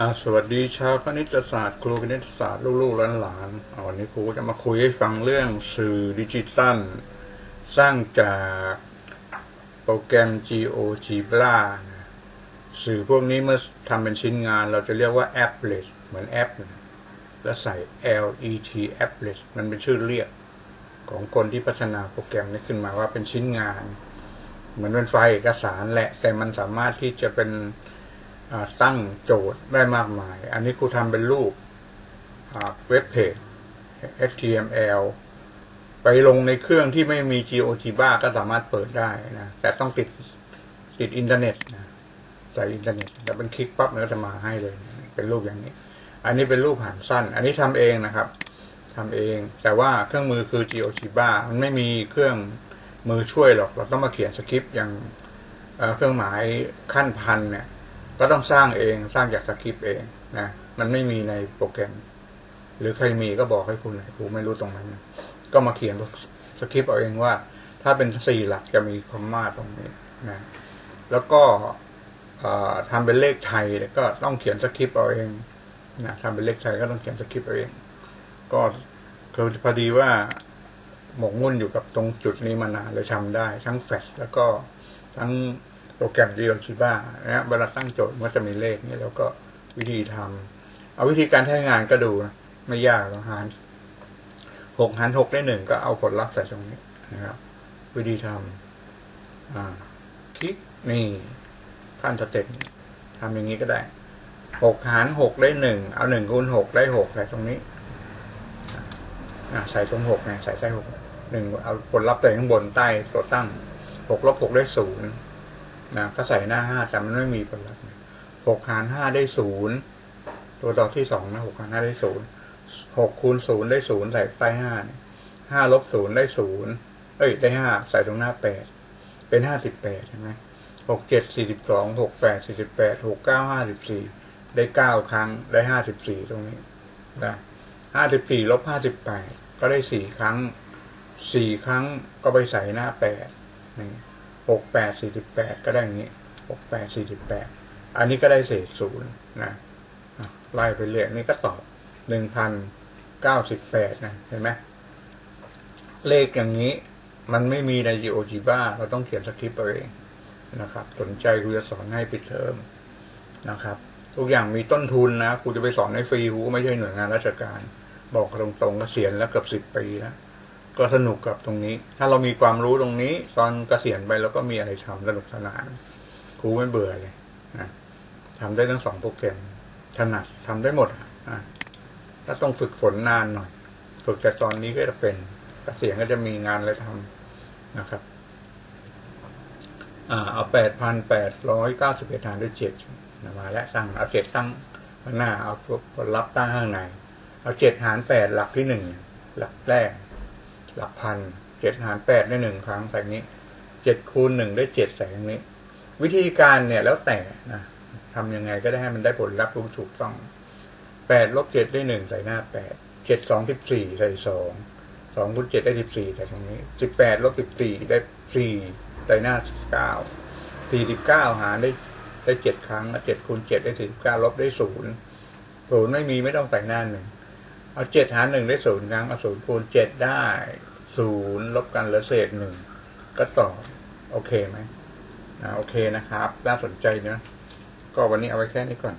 อาสวัสดีชาวคณิตศาสตร์ครูคณิตศาสตร์ลูกๆหลานๆวันนี้ครูจะมาคุยให้ฟังเรื่องสื่อดิจิตัลสร้างจากโปรแกรม GeoGebra นะสื่อพวกนี้เมื่อทำเป็นชิ้นงาน เราจะเรียกว่า applet เหมือนแอปนะแล้วใส่ let applet มันเป็นชื่อเรียก ของคนที่พัฒนาโปรแกรมนี้ขึ้นมาว่าเป็นชิ้นงาน เหมือนเป็นไฟล์เอกสารแหละ แต่มันสามารถที่จะเป็น ตั้งโจทย์ได้มากมาย อันนี้ครูทำเป็นรูปเว็บเพจ HTML ไปลงในเครื่องที่ไม่มี GeoGebra ก็สามารถเปิดได้นะ แต่ต้องติดติดอินเทอร์เน็ตนะใส่อินเทอร์เน็ตแล้วเป็นคลิกปั๊บมันก็จะมาให้เลย เป็นรูปอย่างนี้ อันนี้เป็นรูปหางสั้น อันนี้ทำเองนะครับทำเอง แต่ว่าเครื่องมือคือ GeoGebra มันไม่มีเครื่องมือช่วยหรอก เราต้องมาเขียนสคริปต์อย่างเอ่อเครื่องหมายขั้นพันเนี่ย ก็ต้องสร้างเองสร้างจากสคริปต์เองนะมันไม่มีในโปรแกรม หรือใครมีก็บอกให้คุณหน่อยกูไม่รู้ตรงนั้น ก็มาเขียนสคริปต์เอาเองว่า ถ้าเป็นสี่หลักจะมีคอมมาตรงนี้นะแล้วก็ทำเป็นเลขไทยก็ต้องเขียนสคริปต์เอาเองนะทำเป็นเลขไทยก็ต้องเขียนสคริปต์เอาเอง ก็คือพอดีว่าหมกมุ่นอยู่กับตรงจุดนี้มานานเลยทำได้ ทั้งแฟลชแล้วก็ทั้ง รแกรม GeoGebra นะเวลาตั้งโจทย์มันก็จะมีเลขนี่แล้วก็วิธีทำเอาวิธีการใช้งานก็ดูนะไม่ยากหรอกหารหกหารหกได้หนึ่งก็เอาผลลัพธ์ใส่ตรงนี้นะครับ วิธีทำอ่าคลิกนี่ขั้นสเต็ปทำอย่างนี้ก็ได้หกหารหกได้หนึ่งเอาหนึ่งคูณหกได้หกใส่ตรงนี้อ่าใส่ตรงหกไงใส่ใส่หกหนึ่งเอาผลลัพธ์ใส่ข้างบนใต้ตัวตั้งหกลบหกได้ศูนย์ นะก็ใส่หน้าห้าแต่มันไม่มีผลลัพธ์หกหารห้าได้ศูนย์ตัวดอกที่สองนะหกหารห้าได้ศูนย์หกคูณศูนย์ได้ศูนย์ใส่ใต้ห้าเนี่ยห้าลบศูนย์ได้ศูนย์เอ้ย ได้ห้าใส่ตรงหน้าแปดเป็นห้าสิบแปดใช่ไหมหกเจ็ดสี่สิบสองหกแปดสี่สิบแปดหกเก้าห้าสิบสี่ได้เก้าครั้งได้ห้าสิบสี่ตรงนี้นะห้าสิบสี่ลบห้าสิบแปดก็ได้สี่ครั้งสี่ครั้งก็ไปใส่หน้าแปดนี่ หกแปดสี่สิบแปดก็ได้อย่างนี้หกแปดสี่สิบแปดอันนี้ก็ได้เศษศูนย์นะไล่ไปเรื่อยนี่ก็ตอบหนึ่งพันเก้าสิบแปดนะเห็นไหมเลขอย่างนี้มันไม่มีใน GeoGebra เราต้องเขียนสคริปต์เอาเองนะครับ สนใจครูจะสอนให้ปิดเทอมนะครับ ทุกอย่างมีต้นทุนนะครูจะไปสอนให้ฟรีครูก็ไม่ใช่หน่วยงานราชการ บอกตรงๆก็เสียณแล้วเกือบสิบปีแล้ว ก็สนุกกับตรงนี้ ถ้าเรามีความรู้ตรงนี้ ตอนเกษียณไปเราก็มีอะไรทำสนุกสนาน ครูไม่เบื่อเลยนะทำได้ทั้งสองโปรแกรมถนัดทำได้หมดอะถ้าต้องฝึกฝนนานหน่อย ฝึกแต่ตอนนี้ก็จะเป็นเกษียณก็จะมีงานอะไรทำนะครับ อ่าเอาแปดพันแปดร้อยเก้าสิบเอ็ดหารด้วยเจ็ดมาแล้วตั้งเอาเจ็ดตั้งข้างหน้าเอาผลลัพธ์ตั้งข้างใน เอาเจ็ดหารแปดหลักที่หนึ่งหลักแรก หลักพันเจ็ดหารแปดได้หนึ่งครั้งใส่นี้เจ็ดคูณหนึ่งได้เจ็ดใส่ตรงนี้ วิธีการเนี่ยแล้วแต่นะทำยังไงก็ได้ให้มันได้ผลลัพธ์ที่ถูกต้องแปดลบเจ็ดได้หนึ่งใส่หน้าแปดเจ็ดสองสิบสี่ใส่สองสองคูณเจ็ดได้สิบสี่ใส่ตรงนี้สิบแปดลบสิบสี่ได้สี่ใส่หน้าเก้าสี่สิบเก้าหารได้ได้เจ็ดครั้งเจ็ดคูณเจ็ดได้สี่สิบเก้าลบได้ศูนย์ศูนย์ไม่มีไม่ต้องใส่หน้าหนึ่ง เอาเจ็ดหารหนึ่งได้ศูนย์ครั้งเอาศูนย์คูณเจ็ดได้ศูนย์ลบกันเหลือเศษหนึ่งก็ตอบโอเคไหมนะโอเคนะครับ น่าสนใจเนะก็วันนี้เอาไว้แค่นี้ก่อน